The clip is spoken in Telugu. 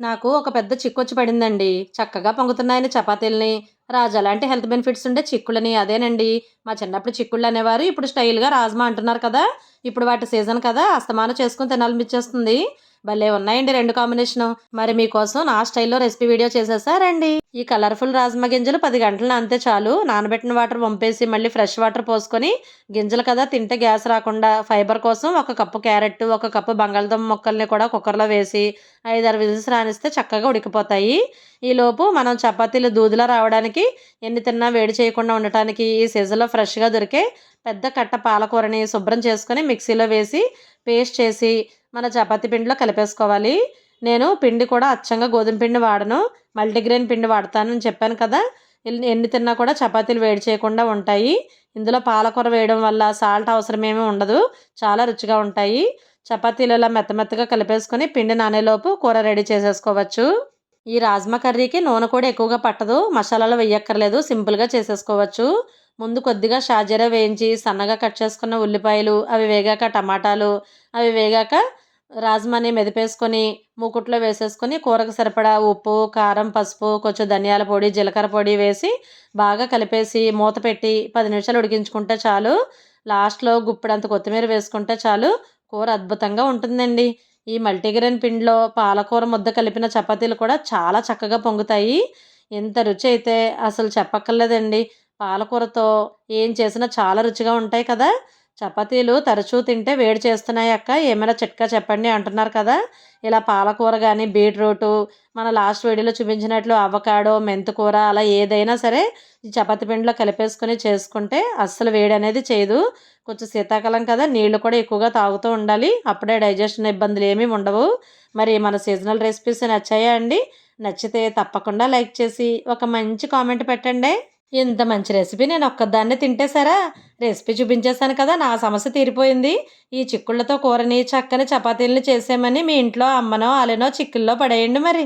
నాకు ఒక పెద్ద చిక్కొచ్చి పడిందండి. చక్కగా పొంగుతున్నాయని చపాతీలని. రాజు అలాంటి హెల్త్ బెనిఫిట్స్ ఉండే చిక్కులని అదేనండి. మా చిన్నప్పుడు చిక్కుళ్ళు అనేవారు. ఇప్పుడు స్టైల్గా రాజ్మా అంటున్నారు కదా. ఇప్పుడు వాటి సీజన్ కదా. అస్తమానం చేసుకుని తినాలనిపించేస్తుంది భలే ఉన్నాయండి రెండు కాంబినేషన్. మరి మీకోసం నా స్టైల్లో రెసిపీ వీడియో చేసేసారండి ఈ కలర్ఫుల్ రాజ్మా గింజలు పది గంటలు అంతే చాలు. నానబెట్టిన వాటర్ పంపేసి మళ్ళీ ఫ్రెష్ వాటర్ పోసుకొని గింజలు కదా తింటే గ్యాస్ రాకుండా ఫైబర్ కోసం ఒక కప్పు క్యారెట్ ఒక కప్పు బంగాళదుంప మొక్కల్ని కూడా కుక్కర్లో వేసి ఐదారు విజిల్స్ రానిస్తే చక్కగా ఉడికిపోతాయి. ఈలోపు మనం చపాతీలు దూదిలో రావడానికి ఎన్ని తిన్నా వేడి చేయకుండా ఉండటానికి ఈ సీజన్లో ఫ్రెష్గా దొరికే పెద్ద కట్ట పాలకూరని శుభ్రం చేసుకొని మిక్సీలో వేసి పేస్ట్ చేసి మన చపాతీ పిండిలో కలిపేసుకోవాలి. నేను పిండి కూడా అచ్చంగా గోధుమ పిండి వాడను. మల్టీగ్రెయిన్ పిండి వాడతానని చెప్పాను కదా. ఎన్ని తిన్నా కూడా చపాతీలు వేడి చేయకుండా ఉంటాయి. ఇందులో పాలకూర వేయడం వల్ల సాల్ట్ అవసరమేమీ ఉండదు. చాలా రుచిగా ఉంటాయి. చపాతీలు ఇలా మెత్త మెత్తగా కలిపేసుకొని పిండి నానేలోపు కూర రెడీ చేసేసుకోవచ్చు. ఈ రాజ్మా కర్రీకి నూనె కూడా ఎక్కువగా పట్టదు. మసాలాలు వేయక్కర్లేదు సింపుల్గా చేసేసుకోవచ్చు. ముందు కొద్దిగా షాజీరా వేయించి సన్నగా కట్ చేసుకున్న ఉల్లిపాయలు అవి వేగాక టమాటాలు అవి వేగాక రాజమాని మెదిపేసుకొని మూకుట్లో వేసేసుకొని కూరకు సరిపడా ఉప్పు కారం పసుపు కొంచెం ధనియాల పొడి జీలకర్ర పొడి వేసి బాగా కలిపేసి మూత పెట్టి పది నిమిషాలు ఉడికించుకుంటే చాలు. లాస్ట్లో గుప్పిడంత కొత్తిమీర వేసుకుంటే చాలు. కూర అద్భుతంగా ఉంటుందండి. ఈ మల్టీగ్రెయిన్ పిండిలో పాలకూర ముద్ద కలిపిన చపాతీలు కూడా చాలా చక్కగా పొంగుతాయి. ఎంత రుచి అయితే అసలు చెప్పక్కర్లేదండి. పాలకూరతో ఏం చేసినా చాలా రుచిగా ఉంటాయి కదా. చపాతీలు తరచూ తింటే వేడి చేస్తున్నాయి అక్క. ఏమైనా చిట్కా చెప్పండి అంటున్నారు కదా. ఇలా పాలకూర కానీ బీట్రూటు మన లాస్ట్ వీడియోలో చూపించినట్లు అవకాడో మెంతుకూర అలా ఏదైనా సరే ఈ చపాతీ పిండిలో కలిపేసుకొని చేసుకుంటే అస్సలు వేడి అనేది చేయదు. కొంచెం శీతాకాలం కదా నీళ్ళు కూడా ఎక్కువగా తాగుతూ ఉండాలి. అప్పుడే డైజెషన్ ఇబ్బందులు ఏమీ ఉండవు. మరి మన సీజనల్ రెసిపీస్ నచ్చాయా అండి? నచ్చితే తప్పకుండా లైక్ చేసి ఒక మంచి కామెంట్ పెట్టండి. ఇంత మంచి రెసిపీ నేను ఒక్కదాన్నే తింటే తింటేసారా రెసిపీ చూపించేశాను కదా నా సమస్య తీరిపోయింది. ఈ చిక్కుళ్ళతో కూరని చక్కని చపాతీలని చేసేమని మీ ఇంట్లో అమ్మనో అలెనో చిక్కుల్లో పడేయండి మరి.